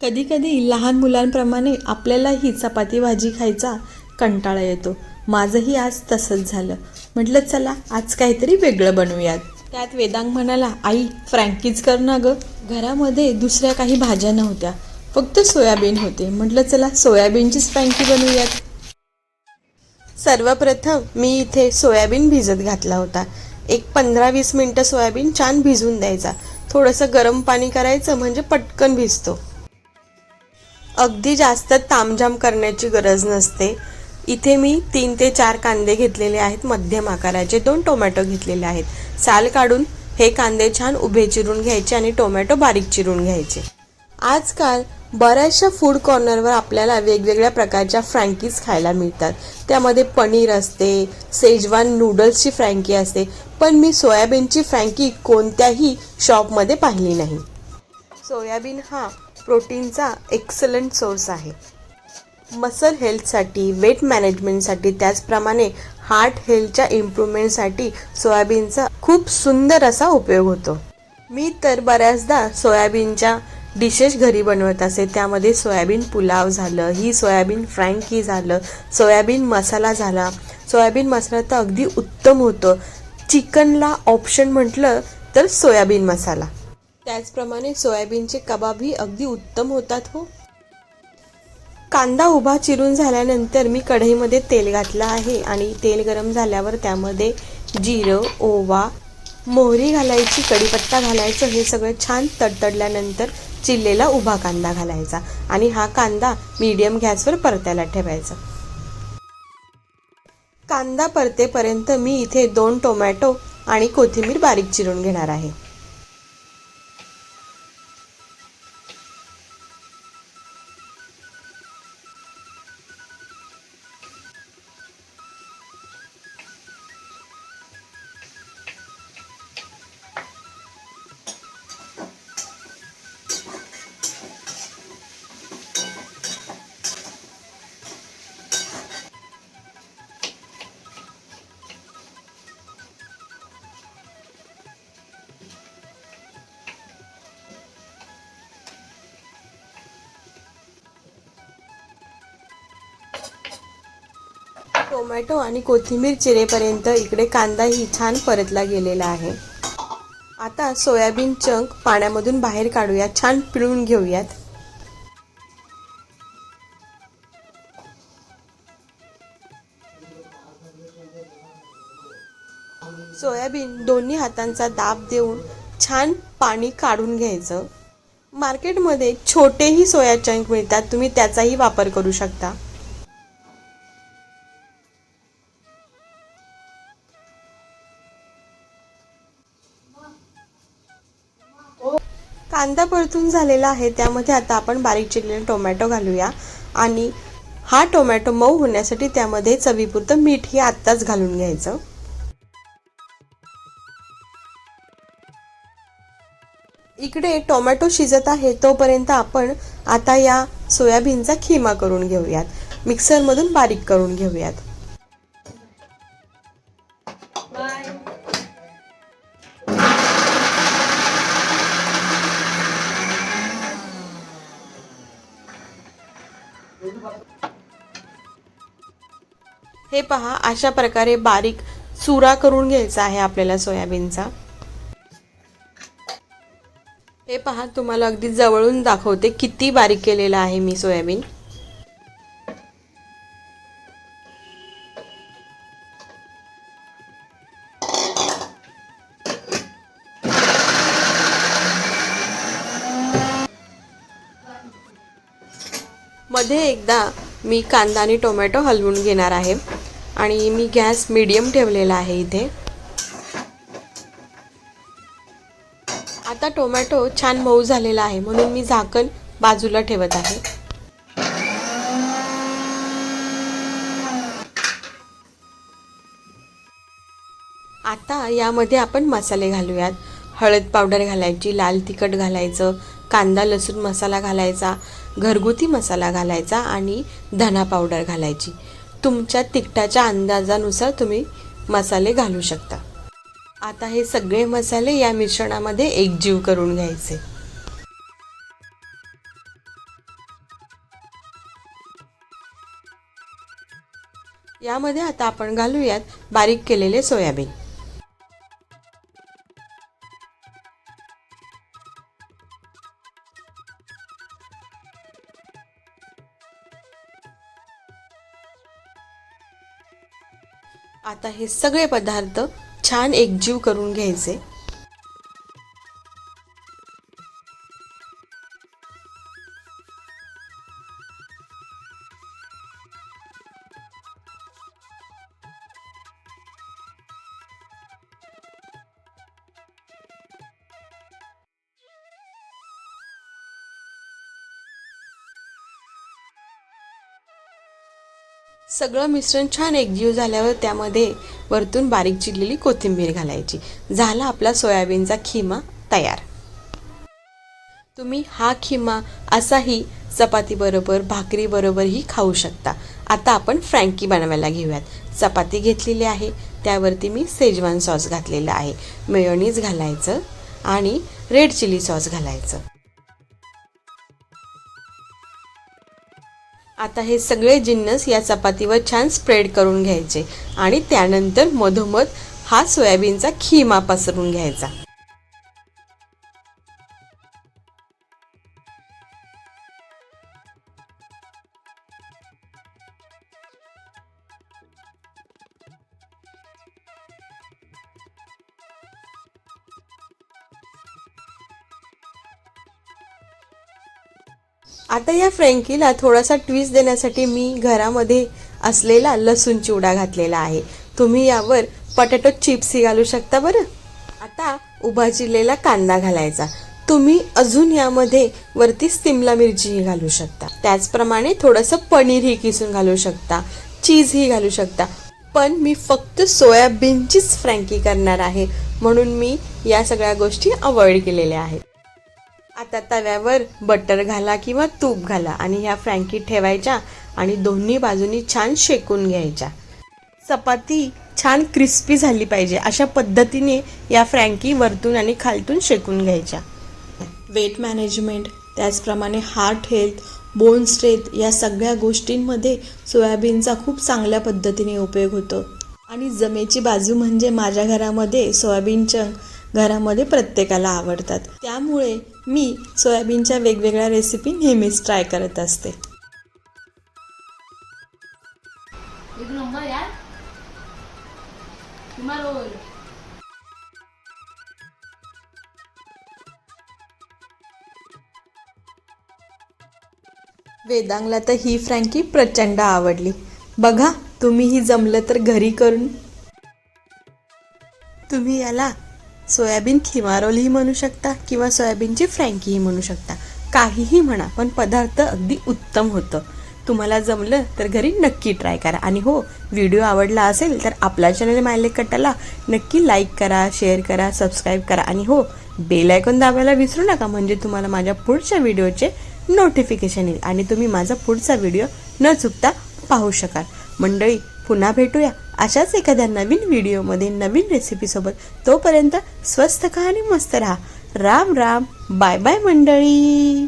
कधीकधी लहान मुलांप्रमाणे आपल्यालाही चपाती भाजी खायचा कंटाळा येतो. माझंही आज तसंच झालं. म्हटलं चला आज काहीतरी वेगळं बनवूयात. त्यात वेदांग म्हणाला आई फ्रँकीज कर ना गं. घरामध्ये दुसऱ्या काही भाज्या नव्हत्या. फक्त सोयाबीन होते. म्हटलं चला सोयाबीनचीच फ्रँकी बनवूयात. सर्वप्रथम मी इथे सोयाबीन भिजत घातला होता. एक पंधरा वीस मिनटं सोयाबीन छान भिजून द्यायचा. थोडंसं गरम पाणी करायचं म्हणजे पटकन भिजतो. अगदी जास्त तामझाम करण्याची गरज नसते. इथे मी तीन ते चार कांदे घेतलेले आहेत मध्यम आकाराचे. दोन टोमॅटो घेतलेले आहेत. साल काढून हे कांदे छान उभे चिरून घ्यायचे आणि टोमॅटो बारीक चिरून घ्यायचे. आजकाल बऱ्याचशा फूड कॉर्नरवर आपल्याला वेगवेगळ्या प्रकारच्या फ्रँकीज खायला मिळतात. त्यामध्ये पनीर असते सेजवान नूडल्सची फ्रँकी असते पण मी सोयाबीनची फ्रँकी कोणत्याही शॉपमध्ये पाहिली नाही. सोयाबीन हा प्रोटीनचा एक्सलंट सोर्स आहे. मसल हेल्थसाठी वेट मॅनेजमेंटसाठी त्याचप्रमाणे हार्ट हेल्थच्या इम्प्रूव्हमेंटसाठी सोयाबीनचा खूप सुंदर असा उपयोग होतो. मी तर बऱ्याचदा सोयाबीनच्या डिशेस घरी बनवत असे. त्यामध्ये सोयाबीन पुलाव झालं ही सोयाबीन फ्रँकी झालं सोयाबीन मसाला झाला. सोयाबीन मसाला तर अगदी उत्तम होतं. चिकनला ऑप्शन म्हटलं तर सोयाबीन मसाला. त्याचप्रमाणे सोयाबीनचे कबाबही अगदी उत्तम होतात हो. कांदा उभा चिरून झाल्यानंतर मी कढईमध्ये तेल घातलं आहे आणि तेल गरम झाल्यावर त्यामध्ये जिरं ओवा मोहरी घालायची कढीपत्ता घालायचं हे सगळं छान तडतडल्यानंतर चिरलेला उभा कांदा घालायचा आणि हा कांदा मीडियम गॅसवर परतायला ठेवायचा. कांदा परतेपर्यंत मी इथे दोन टोमॅटो आणि कोथिंबीर बारीक चिरून घेणार आहे. टोमॅटो आणि कोथिंबीर चिरेपर्यंत इकडे कांदाही छान परतला गेलेला आहे. आता सोयाबीन चंक पाण्यामधून बाहेर काढूया छान पिळून घेऊयात. सोयाबीन दोन्ही हातांचा दाब देऊन छान पाणी काढून घ्यायचं. मार्केटमध्ये छोटेही सोया चंक मिळतात तुम्ही त्याचाही वापर करू शकता. कांदा परतून झालेला आहे त्यामध्ये आता आपण बारीक चिरलेले टोमॅटो घालूया. आणि हा टोमॅटो मऊ होण्यासाठी त्यामध्ये चवीपुरतं मीठ हे आत्ताच घालून घ्यायचं. इकडे टोमॅटो शिजत आहे तोपर्यंत आपण आता या सोयाबीनचा खिमा करून घेऊयात. मिक्सरमधून बारीक करून घेऊयात. पहा अशा प्रकारे बारीक चुरा करून घ्यायचा आहे आपल्याला सोयाबीनचा. हे पहा तुम्हाला अगदी जवळून दाखवते किती बारीक केलेला आहे मी सोयाबीन. मध्ये एकदा मी कांदा आणि टोमॅटो हलवून घेणार आहे. आणि मी गॅस मीडियम ठेवलेला आहे इथे. आता टोमॅटो छान मऊ झालेला आहे म्हणून मी झाकण बाजूला ठेवत आहे. आता यामध्ये आपण मसाले घालूयात. हळद पावडर घालायची लाल तिखट घालायचं कांदा लसूण मसाला घालायचा घरगुती मसाला घालायचा आणि धना पावडर घालायची. तुमच्या तिखटाच्या अंदाजानुसार तुम्ही मसाले घालू शकता. आता हे सगळे मसाले या मिश्रणामध्ये एकजीव करून घ्यायचे. यामध्ये आता आपण घालूयात बारीक केलेले सोयाबीन. आता हे सगळे पदार्थ छान एकजीव करून घ्यायचे. सगळं मिश्रण छान एकजीव झाल्यावर त्यामध्ये वरतून बारीक चिरलेली कोथिंबीर घालायची. झाला आपला सोयाबीनचा खिमा तयार. तुम्ही हा खिमा असाही चपातीबरोबर भाकरीबरोबरही खाऊ शकता. आता आपण फ्रँकी बनवायला घेऊयात. चपाती घेतलेली आहे त्यावरती मी सेजवान सॉस घातलेला आहे. मेयोनीज घालायचं आणि रेड चिली सॉस घालायचं. आता हे सगळे जिन्नस या चपातीवर छान स्प्रेड करून घ्यायचे. आणि त्यानंतर मधोमध हा सोयाबीनचा खिमा पसरून घ्यायचा. आता या फ्रँकीला थोडासा ट्विस्ट देण्यासाठी मी घरामध्ये असलेला लसूण चिवडा घातलेला आहे. तुम्ही यावर पटॅटो चिप्सही घालू शकता बरं? आता उभा चिरलेला कांदा घालायचा. तुम्ही अजून यामध्ये वरती सिमला मिरचीही घालू शकता. त्याचप्रमाणे थोडंसं पनीरही किसून घालू शकता. चीजही घालू शकता. पण मी फक्त सोयाबीनचीच फ्रँकी करणार आहे. म्हणून मी या सगळ्या गोष्टी अवॉइड केलेल्या आहेत. आता तव्यावर बटर घाला किंवा तूप घाला आणि ह्या फ्रँकी ठेवायच्या आणि दोन्ही बाजूनी छान शेकून घ्यायच्या. चपाती छान क्रिस्पी झाली पाहिजे अशा पद्धतीने या फ्रँकी वरतून आणि खालतून शेकून घ्यायच्या. वेट मॅनेजमेंट त्याचप्रमाणे हार्ट हेल्थ बोन स्ट्रेथ या सगळ्या गोष्टींमध्ये सोयाबीनचा खूप चांगल्या पद्धतीने उपयोग होतो. आणि जमेची बाजू म्हणजे माझ्या घरामध्ये सोयाबीन चंक घरामध्ये प्रत्येकाला आवडतात. त्यामुळे मी सोयाबीनच्या वेगवेगळ्या रेसिपी नेहमीच ट्राय करत असते. वेदांगला तर ही फ्रँकी प्रचंड आवडली. बघा तुम्हीही जमलं तर घरी करून. तुम्ही याला सोयाबीन खिमारोलही म्हणू शकता किंवा सोयाबीनची फ्रँकीही म्हणू शकता. काहीही म्हणा पण पदार्थ अगदी उत्तम होतं. तुम्हाला जमलं तर घरी नक्की ट्राय करा. आणि हो व्हिडिओ आवडला असेल तर आपला चॅनल मायले कटाला नक्की लाईक करा शेअर करा सबस्क्राईब करा. आणि हो बेल आयकॉन दाबायला विसरू नका म्हणजे तुम्हाला माझ्या पुढच्या व्हिडिओचे नोटिफिकेशन येईल. आणि तुम्ही माझा पुढचा व्हिडिओ न चुकता पाहू शकाल. मंडळी पुन्हा भेटूया. अशाच एखाद्या नवीन व्हिडिओमध्ये नवीन रेसिपीसोबत तोपर्यंत स्वस्त खा आणि मस्त राहा. राम राम. बाय बाय मंडळी.